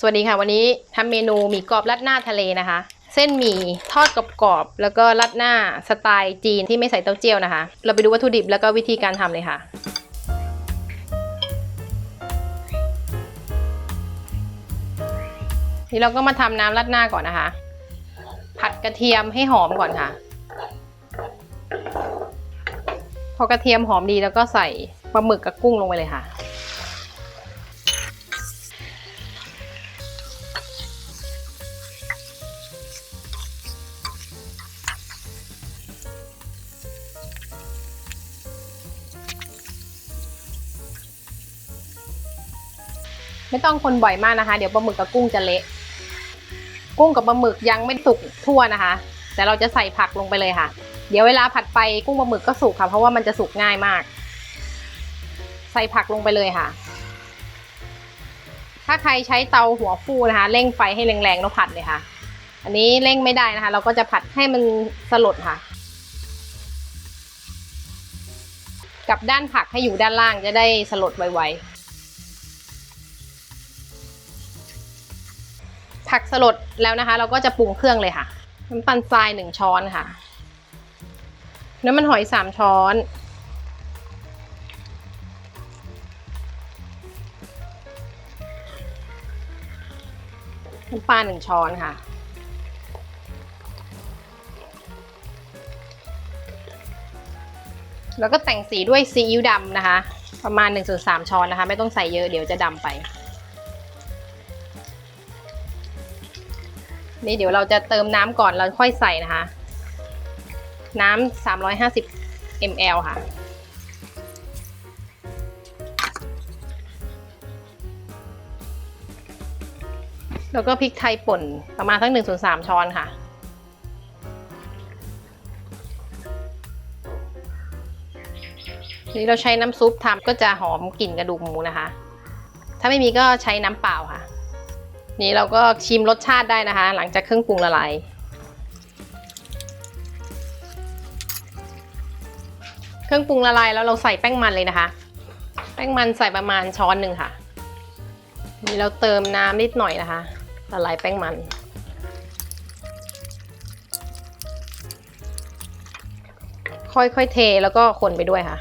สวัสดีค่ะ วันนี้ทำเมนูหมี่กรอบรัดหน้าทะเลนะคะ เส้นหมี่ทอดกรอบๆแล้วก็รัดหน้าสไตล์จีนที่ไม่ใส่เต้าเจี้ยวนะคะ เราไปดูวัตถุดิบแล้วก็วิธีการทำเลยค่ะ นี่เราก็มาทำน้ำรัดหน้าก่อนนะคะ ผัดกระเทียมให้หอมก่อนค่ะ พอกระเทียมหอมดีแล้วก็ใส่ปลาหมึกกับกุ้งลงไปเลยค่ะ ไม่ต้องคนบ่อยมากนะคะ เดี๋ยวปลาหมึกกับกุ้งจะเละ กุ้งกับปลาหมึกยังไม่สุกทั่วนะคะ แต่เราจะใส่ผักลงไปเลยค่ะ เดี๋ยวเวลาผัดไปกุ้งปลาหมึกก็สุกค่ะ เพราะว่ามันจะสุกง่ายมาก ใส่ผักลงไปเลยค่ะ ถ้าใครใช้เตาหัวฟูนะคะ เร่งไฟให้แรงๆแล้วผัดเลยค่ะ อันนี้เร่งไม่ได้นะคะ เราก็จะผัดให้มันสลดค่ะกับด้านผักให้อยู่ด้านล่างจะได้สลดไวๆ ผักสลดแล้วนะคะ เราก็จะปรุงเครื่องเลยค่ะน้ำตาลทรายหนึ่งช้อนค่ะน้ำมันหอยสามช้อน น้ำปลาหนึ่งช้อนค่ะ แล้วก็แต่งสีด้วยซีอิ๊วดำนะคะ ประมาณ1นส่วนสช้อนนะคะ ไม่ต้องใส่เยอะเดี๋ยวจะดำไป นี่เดี๋ยวเราจะเติมน้ำก่อนเราค่อยใส่นะคะ น้ำ350 ml ค่ะ แล้วก็พริกไทยป่นประมาณทั้ง1ส่วน3ช้อนค่ะนี่เราใช้น้ำซุปทำก็จะหอมกลิ่นกระดูกหมูนะคะ ถ้าไม่มีก็ใช้น้ำเปล่าค่ะ นี่เราก็ชิมรสชาติได้นะคะ หลังจากเครื่องปรุงละลายเครื่องปรุงละลายแล้วเราใส่แป้งมันเลยนะคะ แป้งมันใส่ประมาณช้อนหนึ่งค่ะ นี่เราเติมน้ำนิดหน่อยนะคะละลายแป้งมัน ค่อยๆเทแล้วก็คนไปด้วยค่ะ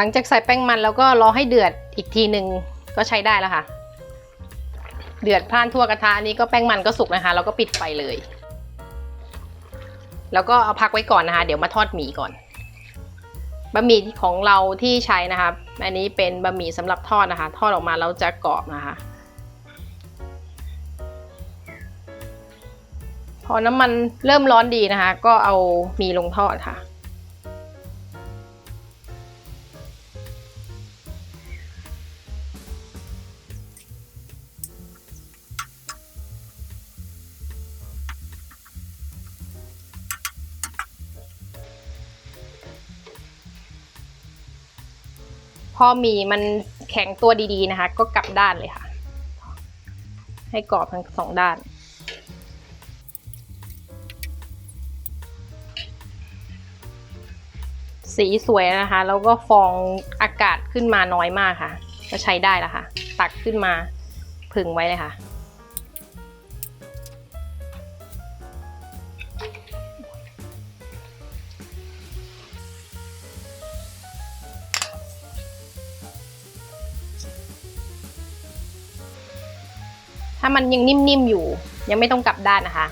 ลังจากใส่แป้งมันแล้วก็รอให้เดือดอีกทีหนึ่งก็ใช้ได้แล้วค่ะ เดือดพล่านทั่วกระทะอันนี้ก็แป้งมันก็สุกนะคะเราก็ปิดไฟเลย แล้วก็เอาพักไว้ก่อนนะคะ เดี๋ยวมาทอดหมี่ก่อนบะหมี่ของเราที่ใช้นะคะอันนี้เป็นบะหมี่สำหรับทอดนะคะ ทอดออกมาแล้วจะกรอบนะคะ พอน้ำมันเริ่มร้อนดีนะคะ ก็เอาหมี่ลงทอดค่ะ อมีมันแข็งตัวดีๆนะคะ ก็กลับด้านเลยค่ะ ให้กรอบทั้งสองด้าน สีสวยนะคะ แล้วก็ฟองอากาศขึ้นมาน้อยมากค่ะ ก็ใช้ได้แล้วค่ะ ตักขึ้นมาผึ่งไว้เลยค่ะ ถ้ามันยังนิ่มๆอยู่ ยังไม่ต้องกลับด้านนะคะ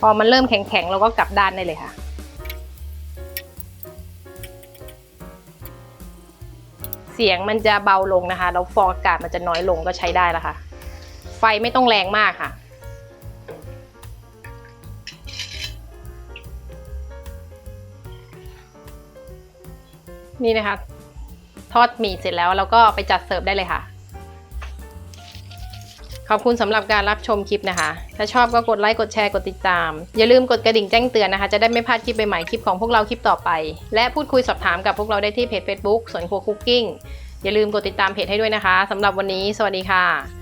พอมันเริ่มแข็งๆเราก็กลับด้านได้เลยค่ะเสียงมันจะเบาลงนะคะแล้วฟองอากาศมันจะน้อยลงก็ใช้ได้แล้วค่ะ ไฟไม่ต้องแรงมากค่ะ นี่นะคะ ทอดหมี่เสร็จแล้วเราก็ไปจัดเสิร์ฟได้เลยค่ะ ขอบคุณสำหรับการรับชมคลิปนะคะ ถ้าชอบก็กดไลค์กดแชร์กดติดตาม อย่าลืมกดกระดิ่งแจ้งเตือนนะคะ จะได้ไม่พลาดคลิปใหม่ๆคลิปของพวกเราคลิปต่อไป และพูดคุยสอบถามกับพวกเราได้ที่เพจ Facebook สวนครัวคุกกิ้งอย่าลืมกดติดตามเพจให้ด้วยนะคะสำหรับวันนี้ สวัสดีค่ะ